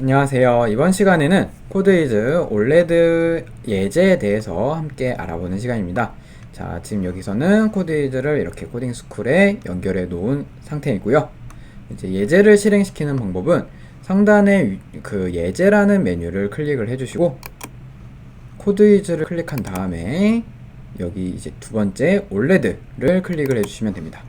안녕하세요. 이번 시간에는 코드이즈 올레드 예제에 대해서 함께 알아보는 시간입니다. 자, 지금 여기서는 코드이즈를 이렇게 코딩 스쿨에 연결해 놓은 상태이고요. 이제 예제를 실행시키는 방법은 상단에 위- 그 예제라는 메뉴를 클릭을 해주시고 코드이즈를 클릭한 다음에 여기 이제 두 번째 올레드를 클릭을 해주시면 됩니다.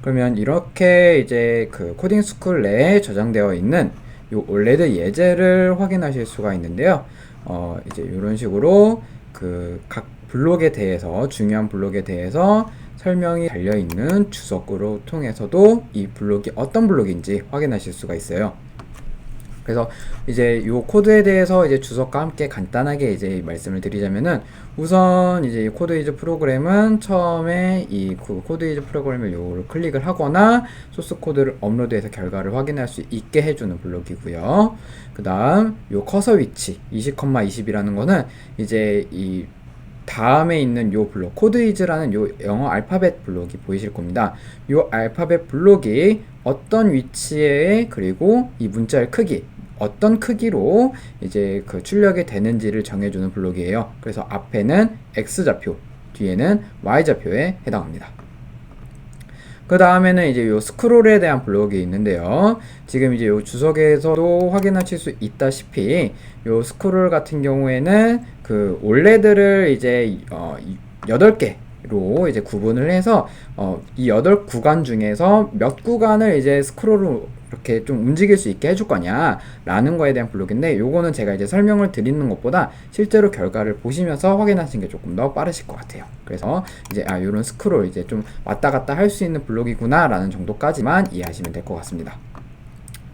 그러면 이렇게 이제 그 코딩 스쿨 내에 저장되어 있는 요 올레드 예제를 확인하실 수가 있는데요. 어, 이제 이런 식으로 그 각 블록에 대해서 중요한 블록에 대해서 설명이 달려 있는 주석구로 통해서도 이 블록이 어떤 블록인지 확인하실 수가 있어요. 그래서 이제 요 코드에 대해서 이제 주석과 함께 간단하게 이제 말씀을 드리자면은 우선 이제 이 코드 이즈 프로그램은 처음에 이그 코드 이즈 프로그램을 요를 클릭을 하거나 소스 코드를 업로드해서 결과를 확인할 수 있게 해주는 블록이고요. 그 다음 요 커서 위치 20,20이라는 거는 이제 이 다음에 있는 요 블록 코드이즈라는 요 영어 알파벳 블록이 보이실 겁니다. 요 알파벳 블록이 어떤 위치에 그리고 이 문자의 크기 어떤 크기로 이제 그 출력이 되는지를 정해주는 블록이에요. 그래서 앞에는 x 좌표, 뒤에는 y 좌표에 해당합니다. 그 다음에는 이제 요 스크롤에 대한 블록이 있는데요. 지금 이제 요 주석에서도 확인하실 수 있다시피 요 스크롤 같은 경우에는 그 올레드를 이제 어 8개 로 이제 구분을 해서 어 이 8 구간 중에서 몇 구간을 이제 스크롤로 이렇게 좀 움직일 수 있게 해줄 거냐 라는 거에 대한 블록인데 요거는 제가 이제 설명을 드리는 것보다 실제로 결과를 보시면서 확인하시는 게 조금 더 빠르실 것 같아요. 그래서 이제 아 요런 스크롤 이제 좀 왔다 갔다 할 수 있는 블록이구나 라는 정도까지만 이해하시면 될 것 같습니다.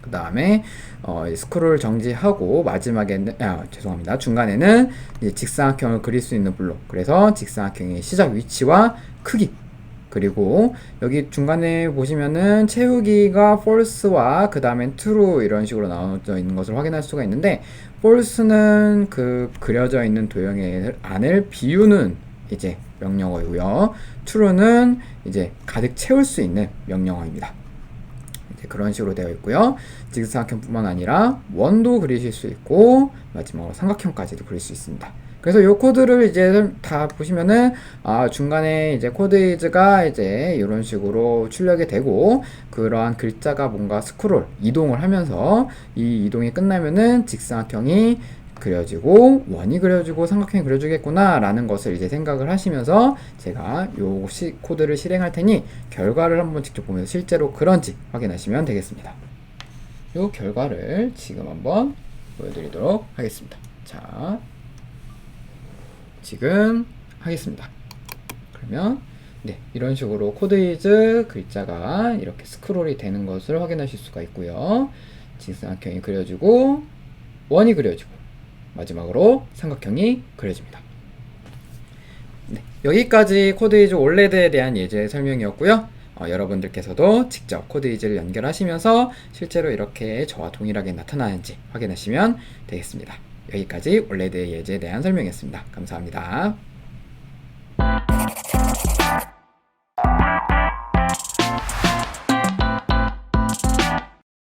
그 다음에 어, 이 스크롤 정지하고 마지막에는 아, 죄송합니다. 중간에는 직사각형을 그릴 수 있는 블록. 그래서 직사각형의 시작 위치와 크기 그리고 여기 중간에 보시면은 채우기가 false와 그 다음엔 true 이런 식으로 나눠져 있는 것을 확인할 수가 있는데 false는 그 그려져 있는 도형의 안을 비우는 이제 명령어이고요. true는 이제 가득 채울 수 있는 명령어입니다. 그런 식으로 되어 있고요. 직사각형뿐만 아니라 원도 그리실 수 있고 마지막으로 삼각형까지도 그릴 수 있습니다. 그래서 이 코드를 이제 다 보시면은 아 중간에 이제 코드이즈가 이제 이런 식으로 출력이 되고 그러한 글자가 뭔가 스크롤 이동을 하면서 이 이동이 끝나면은 직사각형이 그려지고 원이 그려지고 삼각형이 그려지겠구나 라는 것을 이제 생각을 하시면서 제가 요 시, 코드를 실행할 테니 결과를 한번 직접 보면서 실제로 그런지 확인하시면 되겠습니다. 요 결과를 지금 한번 보여드리도록 하겠습니다. 자, 지금 하겠습니다. 그러면 네, 이런 식으로 코드이즈 글자가 이렇게 스크롤이 되는 것을 확인하실 수가 있고요. 직사각형이 그려지고 원이 그려지고 마지막으로 삼각형이 그려집니다. 네, 여기까지 코드이즈 올레드에 대한 예제 설명이었고요. 어, 여러분들께서도 직접 코드이즈를 연결하시면서 실제로 이렇게 저와 동일하게 나타나는지 확인하시면 되겠습니다. 여기까지 올레드 예제에 대한 설명이었습니다. 감사합니다.